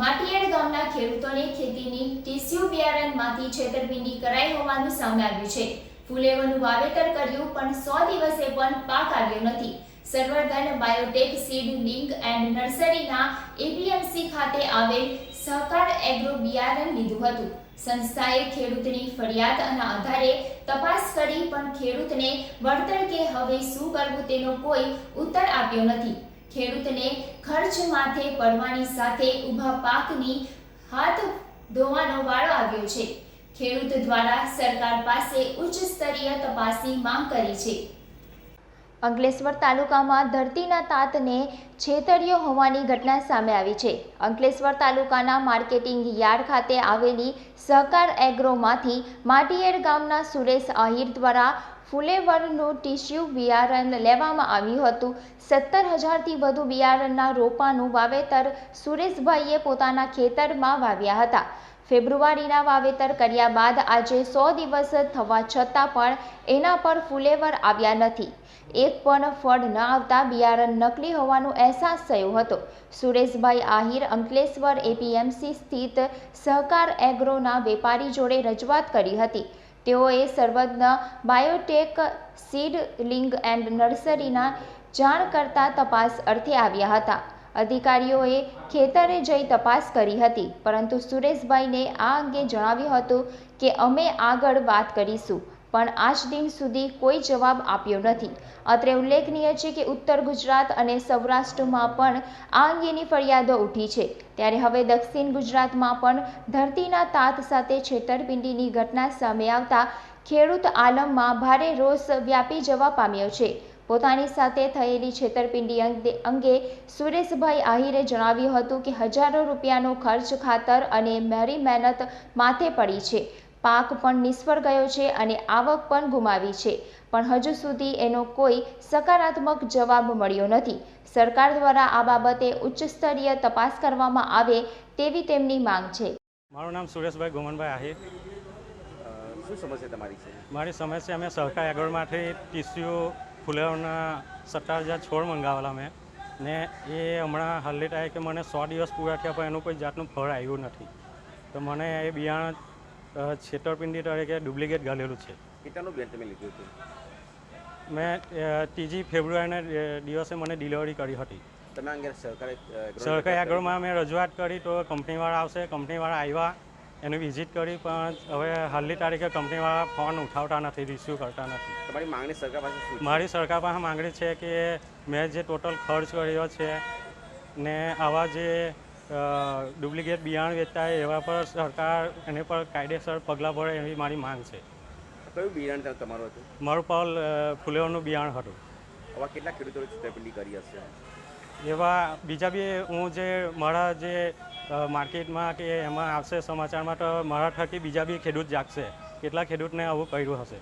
માટીયાડ ગામના ખેડૂતોને ખેતીની ટીસ્યુ બિયારણમાંથી છેતરપિંડી કરાઈ હોવાનું સામે આવ્યું છે. ફુલેવરનું વાવેતર કર્યું, પણ સો દિવસે પણ પાક આવ્યો નથી. Sarvardhan biotech seed link and નર્સરીના APMC ખાતે આવેલ સહકાર એગ્રો બિયારણ લીધું હતું. સંસ્થાએ ખેડૂતની ફરિયાદના આધારે તપાસ કરી, પણ ખેડૂતને વળતર કે હવે શું કરવું તેનો કોઈ ઉત્તર આપ્યો નથી. ખેડૂતને ખર્ચ માથે પડવાની સાથે ઊભા પાકની હાથ ધોવાનો વાળો આવ્યો છે. ખેડૂત દ્વારા સરકાર પાસે ઉચ્ચ સ્તરીય તપાસની માંગ કરી છે. અંકલેશ્વર તાલુકામાં ધરતીના તાતને છેતર્યો હોવાની ઘટના સામે આવી છે. અંકલેશ્વર તાલુકાના માર્કેટિંગ યાર્ડ ખાતે આવેલી સહકાર એગ્રોમાંથી માટીએડ ગામના સુરેશ આહિર દ્વારા ફુલેવરનું ટીસ્યુ બિયારણ લેવામાં આવ્યું હતું. સત્તર હજારથી વધુ બિયારણના રોપાનું વાવેતર સુરેશભાઈએ પોતાના ખેતરમાં વાવ્યા હતા. ફેબ્રુઆરીના વાવેતર કર્યા બાદ આજે સો દિવસ થવા છતાં પણ એના પર ફુલેવર આવ્યા નથી. એક પણ ફળ ન આવતા બિયારણ નકલી હોવાનો અહેસાસ થયો હતો. સુરેશભાઈ આહિર, અંકલેશ્વર એપીએમસી સ્થિત સહકાર એગ્રોના વેપારી જોડે રજૂઆત કરી હતી. તેઓએ Sarvagya biotech seed link and નર્સરીના જાણ કરતા તપાસ અર્થે આવ્યા હતા. અધિકારીઓએ ખેતરે જઈ તપાસ કરી હતી, પરંતુ સુરેશભાઈને આ અંગે જણાવ્યું હતું કે અમે આગળ વાત કરીશું, પણ આજ દિન સુધી કોઈ જવાબ આપ્યો નથી. અત્રે ઉલ્લેખનીય છે કે ઉત્તર ગુજરાત અને સૌરાષ્ટ્રમાં પણ આ અંગેની ફરિયાદો ઉઠી છે. ત્યારે હવે દક્ષિણ ગુજરાતમાં પણ ધરતીના તાત સાથે છેતરપિંડીની ઘટના સામે આવતા ખેડૂત આલમમાં ભારે રોષ વ્યાપી જવા પામ્યો છે. પોતાની સાથે થયેલી છેતરપિંડી અંગે સુરેશભાઈ આહિરે જણાવ્યું હતું કે હજારો રૂપિયાનો ખર્ચ ખાતર અને મારી મહેનત માથે પડી છે. પાક પણ નિષ્ફળ ગયો છે અને આવક પણ ગુમાવી છે. પણ હજુ સુધી એનો કોઈ સકારાત્મક જવાબ મળ્યો નથી. સરકાર દ્વારા આ બાબતે ઉચ્ચ સ્તરીય તપાસ કરવામાં આવે તેવી તેમની માંગ છે. મારું નામ સુરેશભાઈ ગોમનભાઈ આહિર. શું સમસ્યા તમારી છે? મારી સમસ્યા અમે સરકાર આગળમાંથી ટીસ્યુ સત્તર હજાર છોડ મંગાવેલા મેં. ને એ હમણાં હાલની ટાઈમે કે મને સો દિવસ પૂરા થયા પણ એનું કોઈ જાતનું ફળ આવ્યું નથી. તો મને એ બિયારણ છેતરપિંડી તરીકે ડુપ્લિકેટ ગાલેલું છે. કેટલાનું બેન તમે લીધું હતું? મેં ત્રીજી ફેબ્રુઆરીના દિવસે મને ડિલિવરી કરી હતી. તમે અંગે સરકારે સરકારી આગળમાં મેં રજૂઆત કરી તો કંપનીવાળા આવશે કંપનીવાળા આવ્યા. એની વિઝિટ કરી પણ હવે હાલની તારીખે કંપનીવાળા ફોન ઉઠાવતા નથી રિસીવ કરતા નથી. તમારી માંગણી સરકાર પાસે શું છે? મારી સરકાર પાસે માંગણી છે કે મેં જે ટોટલ ખર્ચ કર્યો છે ને આવા જે ડુપ્લિકેટ બિયારણ વેચતા હોય એવા પર સરકાર એને પર કાયદેસર પગલાં ભરે એવી મારી માંગ છે. કયું બિયારણ તમે તમારું હતું? મારું પાલ ફુલેવરનું બિયારણ હતું. આવા કેટલા ખેડૂતોએ છેતરપિંડી કરી હશે? એવા બીજા બી હું જે મારા જે માર્કેટમાં કે એમાં આવશે સમાચારમાં તો મારા થકી બીજા બી ખેડૂત જાગશે. કેટલા ખેડૂતને આવું કર્યું હશે?